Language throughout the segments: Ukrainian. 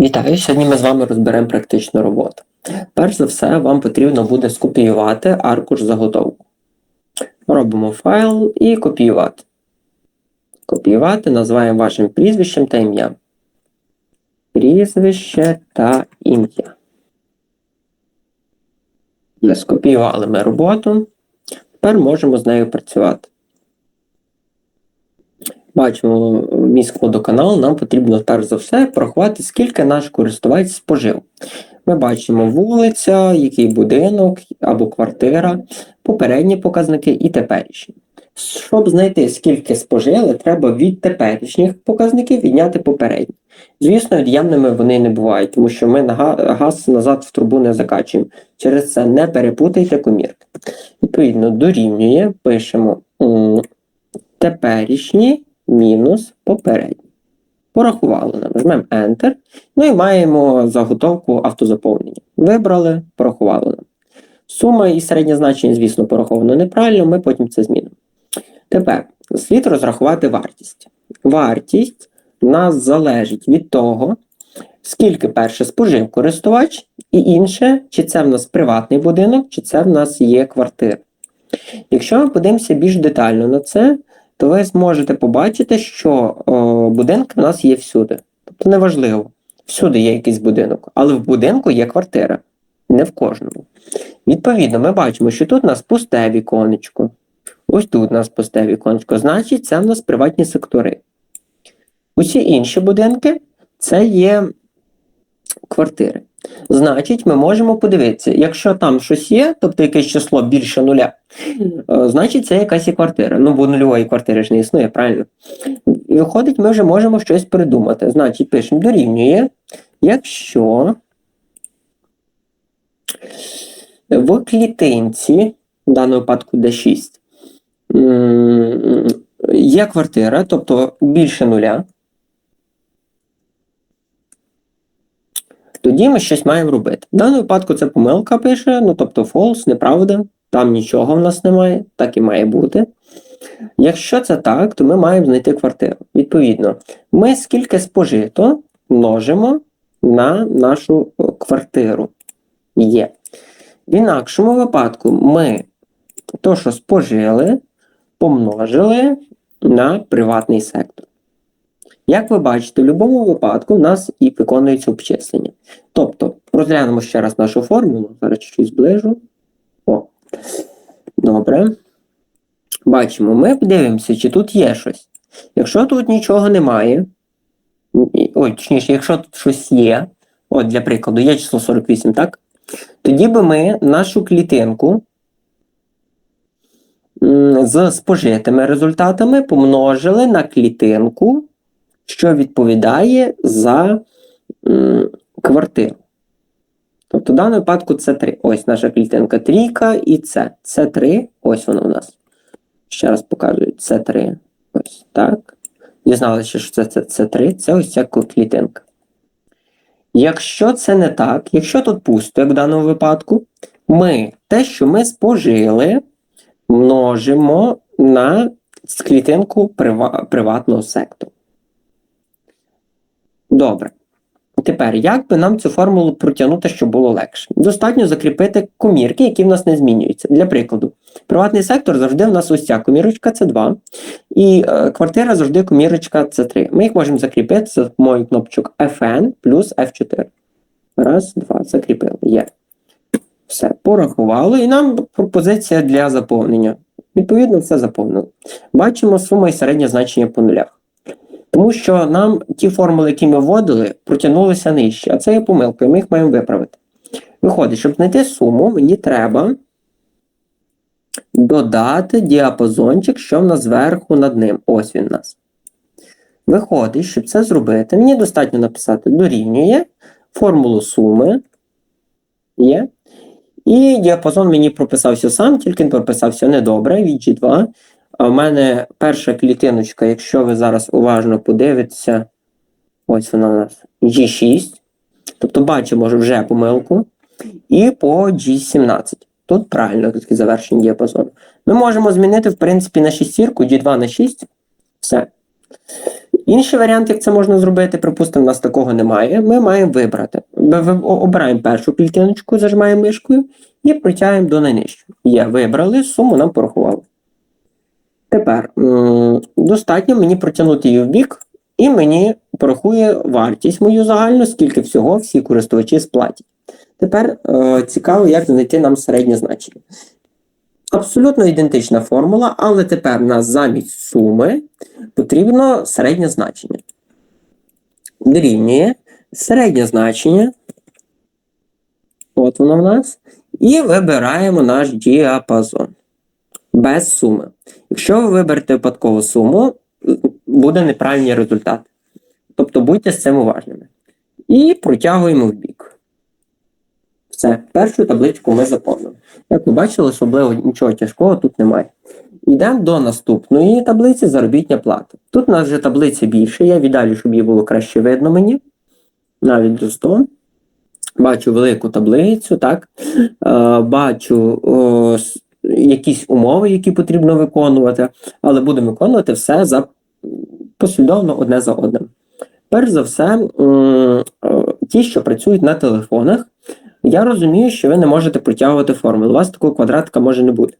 Вітаю! Сьогодні ми з вами розберемо практичну роботу. Перш за все, вам потрібно буде скопіювати аркуш заготовку. Робимо файл і копіювати. Копіювати називаємо вашим прізвищем та ім'ям. Прізвище та ім'я. Скопіювали ми роботу. Тепер можемо з нею працювати. Бачимо міськ водоканал, нам потрібно перш за все порахувати, скільки наш користувач спожив. Ми бачимо вулиця, який будинок або квартира, попередні показники і теперішні. Щоб знайти, скільки спожили, треба від теперішніх показників відняти попередні. Звісно, від'ємними вони не бувають, тому що ми газ назад в трубу не закачуємо. Через це не перепутайте комірки. Відповідно, дорівнює, пишемо теперішні мінус попередні. Порахували нам. Жмемо Enter. Ну і маємо заготовку автозаповнення. Вибрали, порахували нам. Сума і середнє значення, звісно, пораховано неправильно, ми потім це змінимо. Тепер слід розрахувати вартість. Вартість у нас залежить від того, скільки перше спожив користувач, і інше, чи це в нас приватний будинок, чи це в нас є квартира. Якщо ми подивимося більш детально на це, то ви зможете побачити, що о, будинки в нас є всюди. Тобто неважливо, всюди є якийсь будинок, але в будинку є квартира, не в кожному. Відповідно, ми бачимо, що тут у нас пусте віконечко. Ось тут у нас пусте віконечко. Значить, це в нас приватні сектори. Усі інші будинки це є квартири. Значить, ми можемо подивитися, якщо там щось є, тобто якесь число більше нуля, е, значить це якась і квартира. Ну, бо нульової квартири ж не існує, правильно? Виходить, ми вже можемо щось придумати. Значить, пишемо дорівнює, якщо в клітинці, в даному випадку D6, є квартира, тобто більше нуля. Тоді ми щось маємо робити. В даному випадку це помилка пише, ну тобто false, неправда, там нічого в нас немає, так і має бути. Якщо це так, то ми маємо знайти квартиру. Відповідно, ми скільки спожито множимо на нашу квартиру. Є. В інакшому випадку ми то, що спожили, помножили на приватний сектор. Як ви бачите, в будь-якому випадку в нас і виконується обчислення. Тобто, розглянемо ще раз нашу формулу. Зараз чуть зближу. О. Добре. Бачимо, ми дивимося, чи тут є щось. Якщо тут нічого немає, ой, точніше, якщо тут щось є, от для прикладу, є число 48, так? Тоді би ми нашу клітинку з спожитими результатами помножили на клітинку, що відповідає за квартиру. Тобто в даному випадку це 3. Ось наша клітинка трійка і це. Це 3. Ось воно у нас. Ще раз показую. Це 3. Ось так. Дізналися, що це, це, це 3. Це ось ця клітинка. Якщо це не так, якщо тут пусто, як в даному випадку, ми те, що ми спожили, множимо на клітинку прива- приватного сектору. Добре. Тепер, як би нам цю формулу протягнути, щоб було легше? Достатньо закріпити комірки, які в нас не змінюються. Для прикладу, приватний сектор завжди в нас ось ця комірочка це 2, і е, квартира завжди комірочка це 3. Ми їх можемо закріпити за допомогою кнопочок FN плюс F4. Раз, два, закріпили. Є. Все, порахували, і нам пропозиція для заповнення. Відповідно, все заповнили. Бачимо сума і середнє значення по нулях. Тому що нам ті формули, які ми вводили, протягнулися нижче, а це є помилкою, ми їх маємо виправити. Виходить, щоб знайти суму, мені треба додати діапазончик, що в нас зверху над ним. Ось він у нас. Виходить, щоб це зробити, мені достатньо написати дорівнює формулу суми. Є. І діапазон мені прописався сам, тільки він прописався недобре від G2. А в мене перша клітиночка, якщо ви зараз уважно подивитеся, ось вона у нас G6. Тобто бачимо вже помилку. І по G17. Тут правильно таки завершення діапазону. Ми можемо змінити, в принципі, на шістірку, G2 на 6. Все. Інший варіант, як це можна зробити, припустимо, у нас такого немає. Ми маємо вибрати. Ми обираємо першу клітиночку, зажимаємо мишкою і протягуємо до найнижчої. Є, вибрали, суму нам порахували. Тепер достатньо мені протягнути її в бік, і мені порахує вартість мою загальну, скільки всього всі користувачі сплатять. Тепер е, цікаво, як знайти нам середнє значення. Абсолютно ідентична формула, але тепер нас замість суми потрібно середнє значення. Дорівнює середнє значення. От воно в нас. І вибираємо наш діапазон. Без суми. Якщо ви виберете випадкову суму, буде неправильний результат. Тобто будьте з цим уважними. І протягуємо в бік. Все, першу табличку ми заповнили. Як ви бачили, особливо нічого тяжкого тут немає. Йдемо до наступної таблиці заробітня плата. Тут у нас вже таблиця більше, я віддалі, щоб її було краще видно мені. Навіть до 100. Бачу велику таблицю, так. Е, бачу якісь умови, які потрібно виконувати, але будемо виконувати все за послідовно одне за одним. Перш за все, е, ті, що працюють на телефонах, я розумію, що ви не можете протягувати формули. У вас такого квадратика може не бути.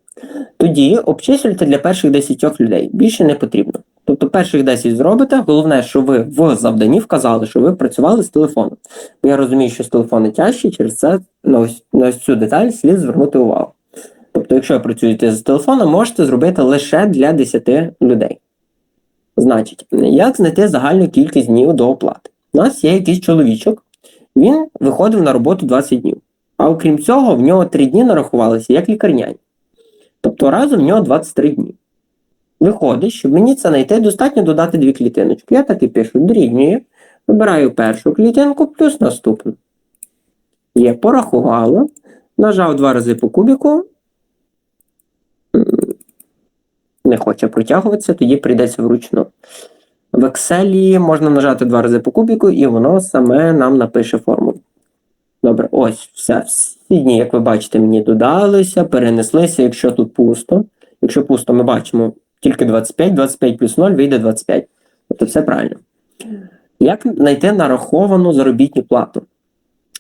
Тоді обчислюйте для перших 10 людей. Більше не потрібно. Тобто перших 10 зробите. Головне, що ви в завданні вказали, що ви працювали з телефоном. Бо я розумію, що з телефону тяжче, через це на ось, на ось цю деталь слід звернути увагу. Тобто, якщо ви працюєте з телефоном, можете зробити лише для 10 людей. Значить, як знайти загальну кількість днів до оплати? У нас є якийсь чоловічок, він виходив на роботу 20 днів. А окрім цього, в нього 3 дні нарахувалися як лікарняні. Тобто разом в нього 23 дні. Виходить, щоб мені це знайти, достатньо додати дві клітиночки. Я так і пишу, дорівнює. Вибираю першу клітинку плюс наступну. Є, порахувало. Нажав два рази по кубіку. М, Не хоче протягуватися, тоді прийдеться вручну. В Excel можна нажати два рази по кубіку, і воно саме нам напише формулу. Добре, ось все. Всі дні, як ви бачите, мені додалися, перенеслися, якщо тут пусто. Якщо пусто, ми бачимо тільки 25, 25 плюс 0 вийде 25. Тобто все правильно. Як знайти нараховану заробітну плату?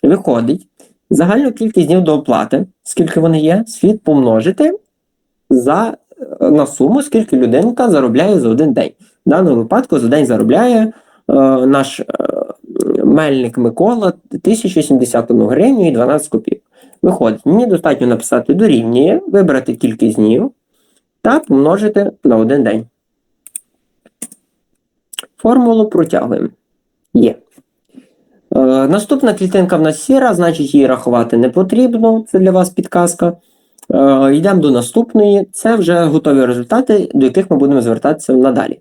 Виходить, загальну кількість днів до оплати, скільки вони є, слід помножити за, на суму, скільки людинка заробляє за один день. В даному випадку за день заробляє е, наш е, мельник Микола 1071 гривню і 12 копійок. Виходить, мені достатньо написати дорівнює, вибрати кількість днів та помножити на один день. Формулу протягуємо. Є. Е, наступна клітинка в нас сіра, значить її рахувати не потрібно. Це для вас підказка. Е, йдемо до наступної. Це вже готові результати, до яких ми будемо звертатися надалі.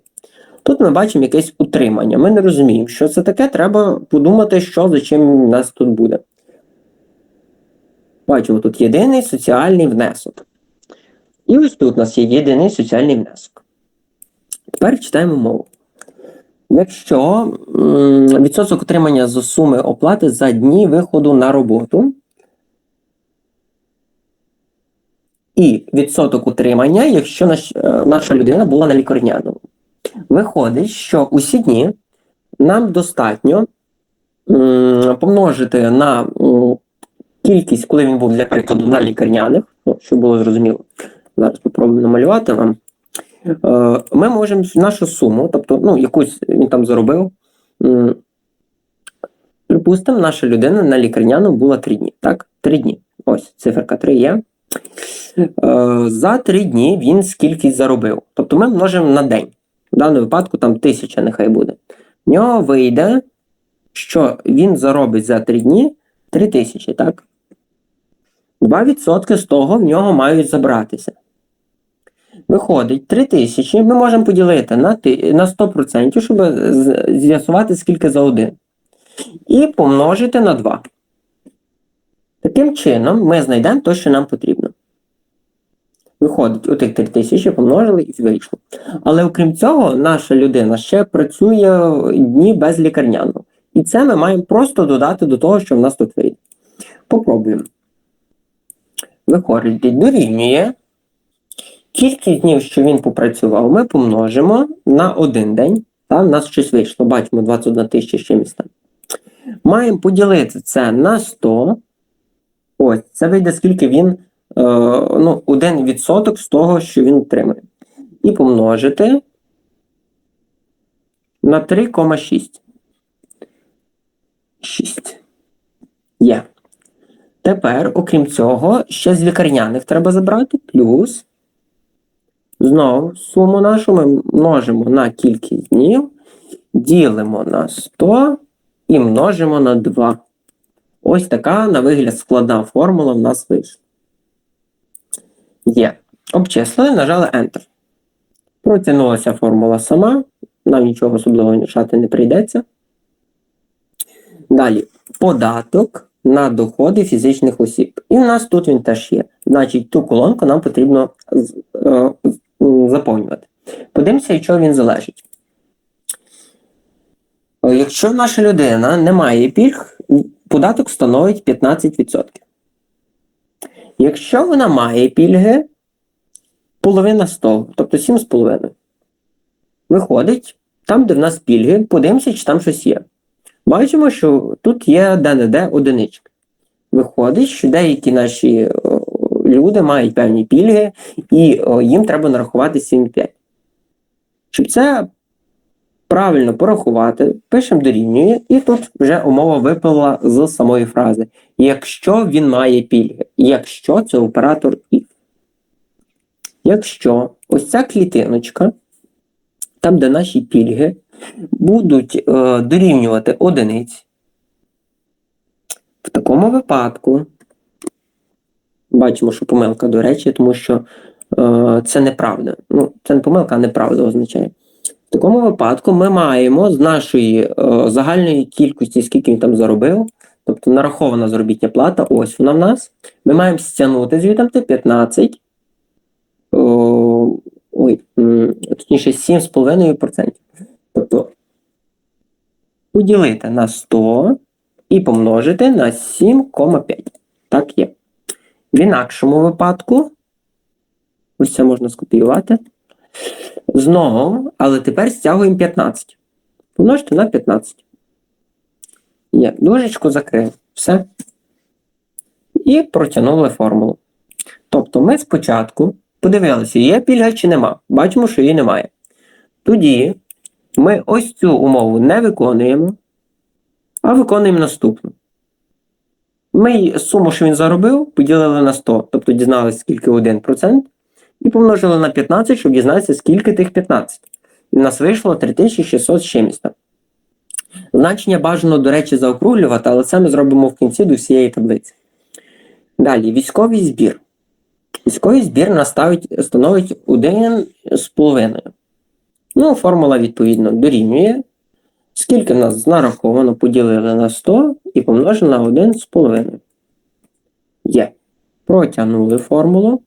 Тут ми бачимо якесь утримання. Ми не розуміємо, що це таке. Треба подумати, що за чим у нас тут буде. Бачимо тут єдиний соціальний внесок. І ось тут у нас є єдиний соціальний внесок. Тепер читаємо мову. Якщо відсоток отримання з суми оплати за дні виходу на роботу, і відсоток утримання, якщо е, наша людина була на лікарняному. Виходить, що усі дні нам достатньо помножити на кількість, коли він був для прикладу на лікарняних, ну, щоб було зрозуміло. Зараз спробую намалювати вам. Е, Ми можемо нашу суму, тобто, ну, якусь він там заробив. Припустимо, наша людина на лікарняному була 3 дні. Так? 3 дні. Ось циферка 3 є. Е, За 3 дні він скільки заробив. Тобто ми множимо на день. В даному випадку там тисяча нехай буде. В нього вийде, що він заробить за 3 дні 3 тисячі, так? 2% з того в нього мають забратися. Виходить, 3 тисячі ми можемо поділити на, на 100%, щоб з'ясувати, скільки за один. І помножити на 2. Таким чином, ми знайдемо те, що нам потрібно. Виходить, отих 3 тисячі помножили і вийшло. Але окрім цього, наша людина ще працює дні без лікарняного. І це ми маємо просто додати до того, що в нас тут вийде. Попробуємо. Виходить, дорівнює. Кількість днів, що він попрацював, ми помножимо на один день. Там в нас щось вийшло. Бачимо 21 тисяча чимось там. Маємо поділити це на 100. Ось, це вийде, скільки він, ну, 1% з того, що він отримує. І помножити на 3,6. 6. Є. Тепер, окрім цього, ще з лікарняних треба забрати, плюс. Знову суму нашу ми множимо на кількість днів, ділимо на 100 і множимо на 2. Ось така, на вигляд, складна формула в нас вийшла. Є. Обчислили, нажали Enter. Протягнулася формула сама, нам нічого особливого мішати не прийдеться. Далі, податок на доходи фізичних осіб. І в нас тут він теж є. Значить, ту колонку нам потрібно е, заповнювати. Подивимося, від чого він залежить. Е, якщо наша людина не має пільг, податок становить 15%. Якщо вона має пільги, половина з того, тобто 7,5. Виходить, там, де в нас пільги, подивимося, чи там щось є. Бачимо, що тут є де-не-де одинички. Виходить, що деякі наші люди мають певні пільги, і їм треба нарахувати 7,5. Щоб це правильно порахувати, пишемо дорівнює, і тут вже умова випала з самої фрази. Якщо він має пільги, якщо це оператор if. Якщо ось ця клітиночка, там, де наші пільги, будуть е, дорівнювати одиниць, в такому випадку бачимо, що помилка, до речі, тому що е, це неправда. Ну, це не помилка, а неправда означає. В такому випадку ми маємо з нашої е, загальної кількості, скільки він там заробив, тобто нарахована заробітня плата, ось вона в нас. Ми маємо стягнути звідти 15, о, ой, точніше 7,5%. Тобто поділити на 100 і помножити на 7,5. Так є. В інакшому випадку, ось це можна скопіювати. Знову, але тепер стягуємо 15. Помножити на 15. Є, дужечку закрив. Все. І протягнули формулу. Тобто ми спочатку подивилися, є пільга чи нема. Бачимо, що її немає. Тоді ми ось цю умову не виконуємо, а виконуємо наступну. Ми суму, що він заробив, поділили на 100, тобто дізналися, скільки 1%, і помножили на 15, щоб дізнатися, скільки тих 15. І в нас вийшло 3600 чимось. Значення бажано, до речі, заокруглювати, але це ми зробимо в кінці до всієї таблиці. Далі, військовий збір. Військовий збір наставить, становить 1,5. Ну, формула, відповідно, дорівнює. Скільки в нас нараховано, поділили на 100 і помножили на 1,5. Є. Протягнули формулу.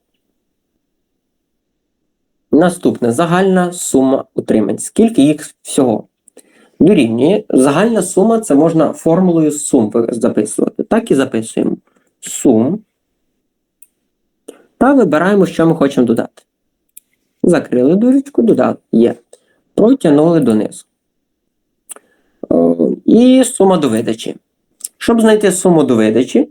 Наступне загальна сума утримань. Скільки їх всього? Дорівнює. Загальна сума це можна формулою сум записувати. Так і записуємо. Сум. Та вибираємо, що ми хочемо додати. Закрили дужечку, додали. Є. Протягнули донизу. І сума до видачі. Щоб знайти суму до видачі,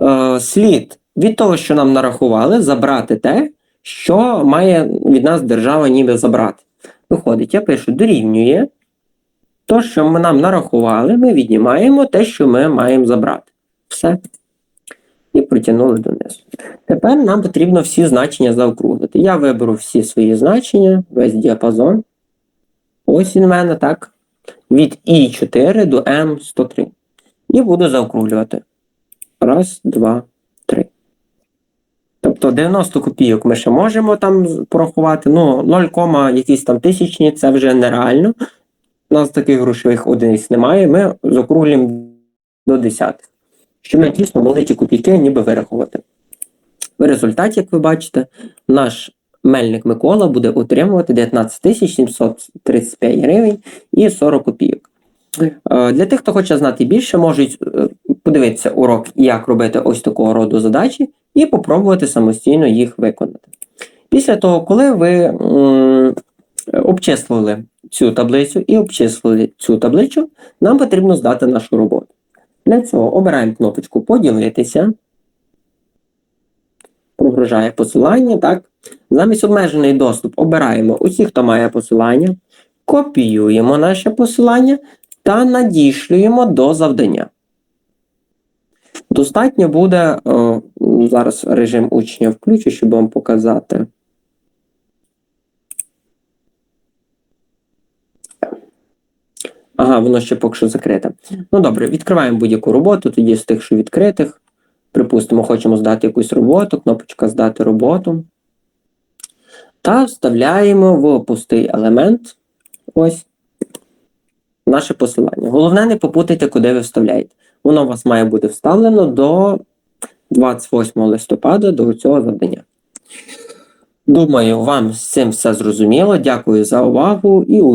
е, слід від того, що нам нарахували, забрати те, що має від нас держава ніби забрати. Виходить, я пишу дорівнює. То, що ми нам нарахували, ми віднімаємо те, що ми маємо забрати. Все. І протягнули донизу. Тепер нам потрібно всі значення заокруглити. Я виберу всі свої значення, весь діапазон. Ось він в мене так від І4 до М103. І буду заокруглювати. Раз, два. Тобто 90 копійок ми ще можемо там порахувати. Ну, 0, якісь там тисячні це вже нереально. У нас таких грошових одиниць немає. Ми закруглюємо до десятих. Щоб ми дійсно могли ті копійки ніби вирахувати. В результаті, як ви бачите, наш Мельник Микола буде отримувати 19 735 гривень і 40 копійок. Е, для тих, хто хоче знати більше, можуть е, подивитися урок, як робити ось такого роду задачі, і попробувати самостійно їх виконати. Після того, коли ви м, обчислили цю таблицю і обчислили цю таблицю, нам потрібно здати нашу роботу. Для цього обираємо кнопочку Поділитися. Прогружає посилання. Так. Замість обмежений доступ обираємо усіх, хто має посилання, копіюємо наше посилання та надішлюємо до завдання. Достатньо буде, о, зараз режим учня включу, щоб вам показати. Ага, воно ще поки що закрите. Ну добре, відкриваємо будь-яку роботу, тоді з тих, що відкритих. Припустимо, хочемо здати якусь роботу, кнопочка Здати роботу. Та вставляємо в пустий елемент. Ось наше посилання. Головне, не попутайте, куди ви вставляєте. Воно у вас має бути вставлено до 28 листопада до цього завдання. Думаю, вам з цим все зрозуміло. Дякую за увагу і успіхів!